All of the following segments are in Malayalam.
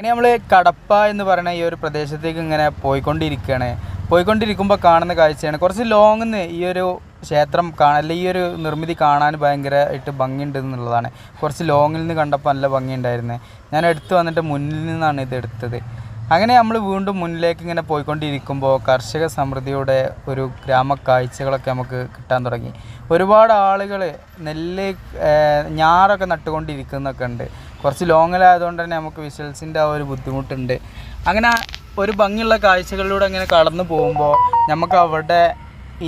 ഇനി നമ്മൾ കടപ്പ എന്ന് പറയുന്ന ഈ ഒരു പ്രദേശത്തേക്ക് ഇങ്ങനെ പോയിക്കൊണ്ടിരിക്കുകയാണ്. പോയിക്കൊണ്ടിരിക്കുമ്പോൾ കാണുന്ന കാഴ്ചയാണ്. കുറച്ച് ലോങ്ങിൽ നിന്ന് ഈ ഒരു ക്ഷേത്രം കാണാൻ ഈ ഒരു നിർമ്മിതി കാണാൻ ഭയങ്കരമായിട്ട് ഭംഗിയുണ്ട് എന്നുള്ളതാണ് കുറച്ച് ലോങ്ങിൽ നിന്ന് കണ്ടപ്പോൾ നല്ല ഭംഗിയുണ്ടായിരുന്നു. ഞാൻ എടുത്തു വന്നിട്ട് മുന്നിൽ നിന്നാണ് ഇത് എടുത്തത്. അങ്ങനെ നമ്മൾ വീണ്ടും മുന്നിലേക്ക് ഇങ്ങനെ പോയിക്കൊണ്ടിരിക്കുമ്പോൾ കർഷക സമൃദ്ധിയുടെ ഒരു ഗ്രാമ കാഴ്ചകളൊക്കെ നമുക്ക് കിട്ടാൻ തുടങ്ങി. ഒരുപാട് ആളുകൾ നെല്ല് ഞാറൊക്കെ നട്ടുകൊണ്ടിരിക്കുന്നൊക്കെ ഉണ്ട്. കുറച്ച് ലോങ്ങിലായതുകൊണ്ട് തന്നെ നമുക്ക് വിഷ്വൽസിന്റെ ആ ഒരു ബുദ്ധിമുട്ടുണ്ട്. അങ്ങനെ ഒരു ഭംഗിയുള്ള കാഴ്ചകളിലൂടെ അങ്ങനെ കടന്നു പോകുമ്പോൾ നമുക്ക് അവിടെ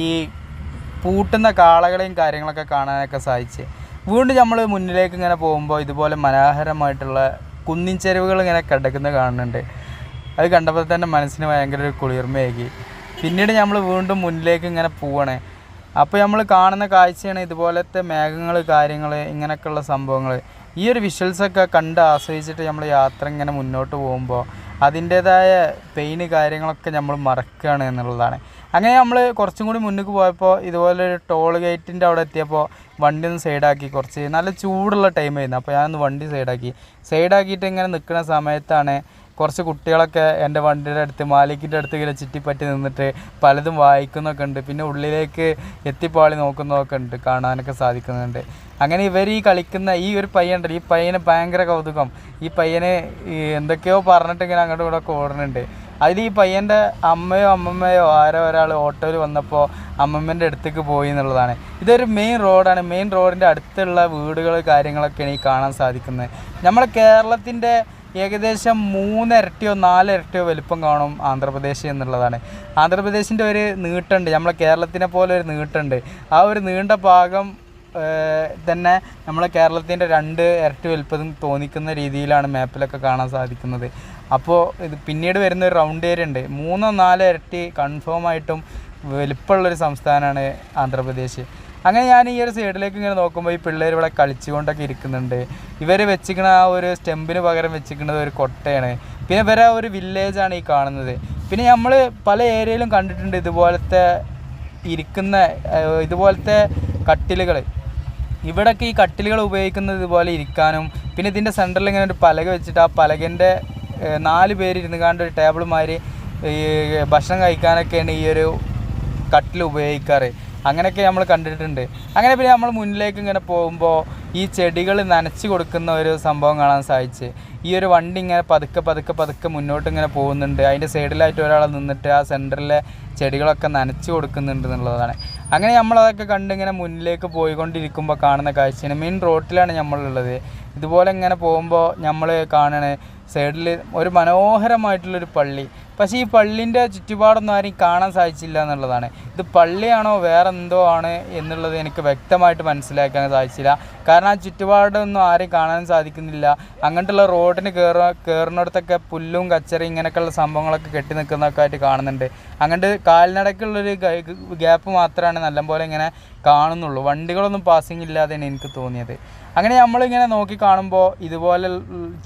ഈ പൂട്ടുന്ന കാളകളെയും കാര്യങ്ങളൊക്കെ കാണാനൊക്കെ സാധിച്ച്. വീണ്ടും നമ്മൾ മുന്നിലേക്ക് ഇങ്ങനെ പോകുമ്പോൾ ഇതുപോലെ മനോഹരമായിട്ടുള്ള കുന്നിൻ ചെരുവുകൾ ഇങ്ങനെ കിടക്കുന്നത് കാണുന്നുണ്ട്. അത് കണ്ടപ്പോൾ തന്നെ മനസ്സിന് ഭയങ്കര ഒരു കുളിർമയാക്കി പിന്നീട് നമ്മൾ വീണ്ടും മുന്നിലേക്ക് ഇങ്ങനെ പോവണേ. അപ്പോൾ നമ്മൾ കാണുന്ന കാഴ്ചയാണ് ഇതുപോലത്തെ മേഘങ്ങൾ കാര്യങ്ങൾ ഇങ്ങനെയൊക്കെയുള്ള സംഭവങ്ങൾ. ഈ ഒരു വിഷ്വൽസൊക്കെ കണ്ട് ആസ്വദിച്ചിട്ട് നമ്മൾ യാത്ര ഇങ്ങനെ മുന്നോട്ട് പോകുമ്പോൾ അതിന്റേതായ പെയിന് കാര്യങ്ങളൊക്കെ നമ്മൾ മറക്കുകയാണ് എന്നുള്ളതാണ്. അങ്ങനെ നമ്മൾ കുറച്ചും കൂടി മുന്നിലേക്ക് പോയപ്പോൾ ഇതുപോലെ ഒരു ടോൾ ഗേറ്റിന്റെ അവിടെ എത്തിയപ്പോൾ വണ്ടി ഒന്ന് സൈഡാക്കി കുറച്ച് നല്ല ചൂടുള്ള ടൈമായിരുന്നു അപ്പോൾ ഞാനൊന്ന് വണ്ടി സൈഡാക്കി സൈഡാക്കിയിട്ട് ഇങ്ങനെ നിൽക്കുന്ന സമയത്താണ് കുറച്ച് കുട്ടികളൊക്കെ എന്റെ വണ്ടിയുടെ അടുത്ത് മാലിക്കിന്റെ അടുത്ത് ഇങ്ങനെ ചുറ്റിപ്പറ്റി നിന്നിട്ട് പലതും വായിക്കുന്നൊക്കെ ഉണ്ട്. പിന്നെ ഉള്ളിലേക്ക് എത്തിപ്പാളി നോക്കുന്നതൊക്കെ ഉണ്ട് കാണാനൊക്കെ സാധിക്കുന്നുണ്ട്. അങ്ങനെ ഇവർ ഈ കളിക്കുന്ന ഈ ഒരു പയ്യനുണ്ട് ഈ പയ്യന് ഭയങ്കര കൗതുകം. ഈ പയ്യന് എന്തൊക്കെയോ പറഞ്ഞിട്ട് ഇങ്ങനെ അങ്ങോട്ടും ഇങ്ങോട്ടൊക്കെ ഓടുന്നുണ്ട്. അതിൽ ഈ പയ്യന്റെ അമ്മയോ അമ്മമ്മയോ ആരോ ഒരാൾ ഓട്ടോയിൽ വന്നപ്പോൾ അമ്മമ്മേന്റെ അടുത്തേക്ക് പോയി എന്നുള്ളതാണ്. ഇതൊരു മെയിൻ റോഡാണ് മെയിൻ റോഡിന്റെ അടുത്തുള്ള വീടുകൾ കാര്യങ്ങളൊക്കെയാണ് ഈ കാണാൻ സാധിക്കുന്നത്. നമ്മുടെ കേരളത്തിന്റെ ഏകദേശം മൂന്നിരട്ടിയോ നാലിരട്ടിയോ വലിപ്പം കാണും ആന്ധ്രാപ്രദേശ് എന്നുള്ളതാണ്. ആന്ധ്രാപ്രദേശിന്റെ ഒരു നീട്ടുണ്ട് നമ്മളെ കേരളത്തിനെ പോലെ ഒരു നീട്ടുണ്ട് ആ ഒരു നീണ്ട ഭാഗം തന്നെ നമ്മളെ കേരളത്തിന്റെ രണ്ട് ഇരട്ടി വലുപ്പതും തോന്നിക്കുന്ന രീതിയിലാണ് മാപ്പിലൊക്കെ കാണാൻ സാധിക്കുന്നത്. അപ്പോൾ ഇത് പിന്നീട് വരുന്ന ഒരു റൗണ്ട് ഏരിയ ഉണ്ട്. മൂന്നോ നാലോ ഇരട്ടി കൺഫേം ആയിട്ടും വലിപ്പമുള്ളൊരു സംസ്ഥാനമാണ് ആന്ധ്രാപ്രദേശ്. അങ്ങനെ ഞാൻ ഈ ഒരു സൈഡിലേക്ക് ഇങ്ങനെ നോക്കുമ്പോൾ ഈ പിള്ളേർ ഇവിടെ കളിച്ചുകൊണ്ടൊക്കെ ഇരിക്കുന്നുണ്ട്. ഇവർ വെച്ചിരിക്കുന്ന ആ ഒരു സ്റ്റെമ്പിന് പകരം വെച്ചിരിക്കുന്നത് ഒരു കൊട്ടയാണ്. പിന്നെ ഇവരെ ഒരു വില്ലേജാണ് ഈ കാണുന്നത്. പിന്നെ നമ്മൾ പല ഏരിയയിലും കണ്ടിട്ടുണ്ട് ഇതുപോലത്തെ ഇരിക്കുന്ന ഇതുപോലത്തെ കട്ടിലുകൾ ഇവിടെയൊക്കെ ഈ കട്ടിലുകൾ ഉപയോഗിക്കുന്നത് ഇതുപോലെ ഇരിക്കാനും പിന്നെ ഇതിന്റെ സെന്ററിൽ ഇങ്ങനെ ഒരു പലക വെച്ചിട്ട് ആ പലകന്റെ നാല് പേര് ഇരുന്ന് കാണ്ട് ഒരു ടേബിൾ മാതിരി ഈ ഭക്ഷണം കഴിക്കാനൊക്കെയാണ് ഈ ഒരു കട്ടിൽ ഉപയോഗിക്കാറ്. അങ്ങനെയൊക്കെ നമ്മൾ കണ്ടിട്ടുണ്ട്. അങ്ങനെ പിന്നെ നമ്മൾ മുന്നിലേക്ക് ഇങ്ങനെ പോകുമ്പോൾ ഈ ചെടികൾ നനച്ച് കൊടുക്കുന്ന ഒരു സംഭവം കാണാൻ സാധിച്ച്. ഈ ഒരു വണ്ടി ഇങ്ങനെ പതുക്കെ പതുക്കെ പതുക്കെ മുന്നോട്ട് ഇങ്ങനെ പോകുന്നുണ്ട്. അതിന്റെ സൈഡിലായിട്ട് ഒരാൾ നിന്നിട്ട് ആ സെന്ററിലെ ചെടികളൊക്കെ നനച്ച് കൊടുക്കുന്നുണ്ട് എന്നുള്ളതാണ്. അങ്ങനെ നമ്മളതൊക്കെ കണ്ട് ഇങ്ങനെ മുന്നിലേക്ക് പോയിക്കൊണ്ടിരിക്കുമ്പോൾ കാണുന്ന കാഴ്ചയാണ്. മെയിൻ റോട്ടിലാണ് നമ്മളുള്ളത്. ഇതുപോലെ ഇങ്ങനെ പോകുമ്പോൾ നമ്മൾ കാണണേ സൈഡിൽ ഒരു മനോഹരമായിട്ടുള്ളൊരു പള്ളി. പക്ഷേ ഈ പള്ളിന്റെ ചുറ്റുപാടൊന്നും ആരെയും കാണാൻ സാധിച്ചില്ല എന്നുള്ളതാണ്. ഇത് പള്ളിയാണോ വേറെ എന്തോ ആണ് എന്നുള്ളത് എനിക്ക് വ്യക്തമായിട്ട് മനസ്സിലാക്കാൻ സാധിച്ചില്ല. കാരണം ആ ചുറ്റുപാടൊന്നും ആരെയും കാണാൻ സാധിക്കുന്നില്ല. അങ്ങനത്തുള്ള റോഡിന് കയറുക കയറുന്നിടത്തൊക്കെ പുല്ലും കച്ചറി ഇങ്ങനെയൊക്കെയുള്ള സംഭവങ്ങളൊക്കെ കെട്ടി നിൽക്കുന്നതൊക്കെ ആയിട്ട് കാണുന്നുണ്ട്. അങ്ങോട്ട് കാൽനടക്കുള്ളൊരു ഗ്യാപ്പ് മാത്രമാണ്. നല്ലപോലെ ഇങ്ങനെ കാണുന്നുള്ളൂ. വണ്ടികളൊന്നും പാസിംഗ് ഇല്ലാതെയാണ് എനിക്ക് തോന്നിയത്. അങ്ങനെ നമ്മളിങ്ങനെ നോക്കി കാണുമ്പോൾ ഇതുപോലെ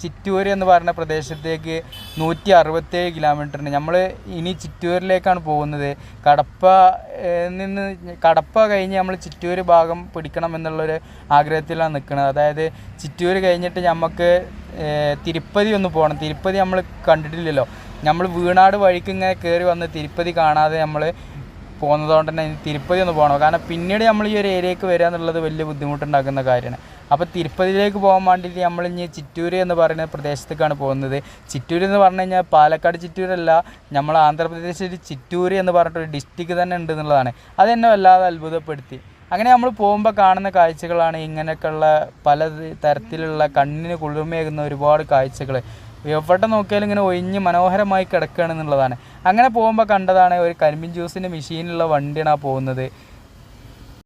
ചിറ്റൂർ എന്ന് പറഞ്ഞ പ്രദേശത്തേക്ക് നൂറ്റി അറുപത്തേഴ് കിലോമീറ്ററിന് നമ്മൾ ഇനി ചിറ്റൂരിലേക്കാണ് പോകുന്നത്. കടപ്പ നിന്ന് കടപ്പ കഴിഞ്ഞ് നമ്മൾ ചിറ്റൂർ ഭാഗം പിടിക്കണം എന്നുള്ളൊരു ആഗ്രഹത്തിലാണ് നിൽക്കുന്നത്. അതായത് ചിറ്റൂർ കഴിഞ്ഞിട്ട് നമുക്ക് തിരുപ്പതി ഒന്ന് പോകണം തിരുപ്പതി നമ്മൾ കണ്ടിട്ടില്ലല്ലോ. നമ്മൾ വീണാട് വഴിക്ക് ഇങ്ങനെ കയറി വന്ന് തിരുപ്പതി കാണാതെ നമ്മൾ പോകുന്നതുകൊണ്ട് തന്നെ തിരുപ്പതി ഒന്ന് പോകണം. കാരണം പിന്നീട് നമ്മൾ ഈ ഒരു ഏരിയക്ക് വരിക എന്നുള്ളത് വലിയ ബുദ്ധിമുട്ടുണ്ടാക്കുന്ന കാര്യമാണ്. അപ്പോൾ തിരുപ്പതിയിലേക്ക് പോകാൻ വേണ്ടിയിട്ട് നമ്മൾ ഇനി ചിറ്റൂര് എന്ന് പറയുന്ന പ്രദേശത്തേക്കാണ് പോകുന്നത്. ചിറ്റൂര് എന്ന് പറഞ്ഞു കഴിഞ്ഞാൽ പാലക്കാട് ചിറ്റൂരല്ല നമ്മൾ ആന്ധ്രാപ്രദേശിൽ ചിറ്റൂര് എന്ന് പറഞ്ഞിട്ടൊരു ഡിസ്ട്രിക്ട് തന്നെ ഉണ്ട് എന്നുള്ളതാണ്. അത് എന്നെ വല്ലാതെ അത്ഭുതപ്പെടുത്തി. അങ്ങനെ നമ്മൾ പോകുമ്പോൾ കാണുന്ന കാഴ്ചകളാണ് ഇങ്ങനെയൊക്കെയുള്ള പല തരത്തിലുള്ള കണ്ണിന് കുളിർമയേകുന്ന ഒരുപാട് കാഴ്ചകൾ എവിടെ നോക്കിയാലും ഇങ്ങനെ ഒഴിഞ്ഞ് മനോഹരമായി കിടക്കുകയാണെന്നുള്ളതാണ്. അങ്ങനെ പോകുമ്പോൾ കണ്ടതാണ് ഒരു കരിമ്പിൻ ജ്യൂസിന്റെ മെഷീനുള്ള വണ്ടിയാണ് ആ പോകുന്നത്.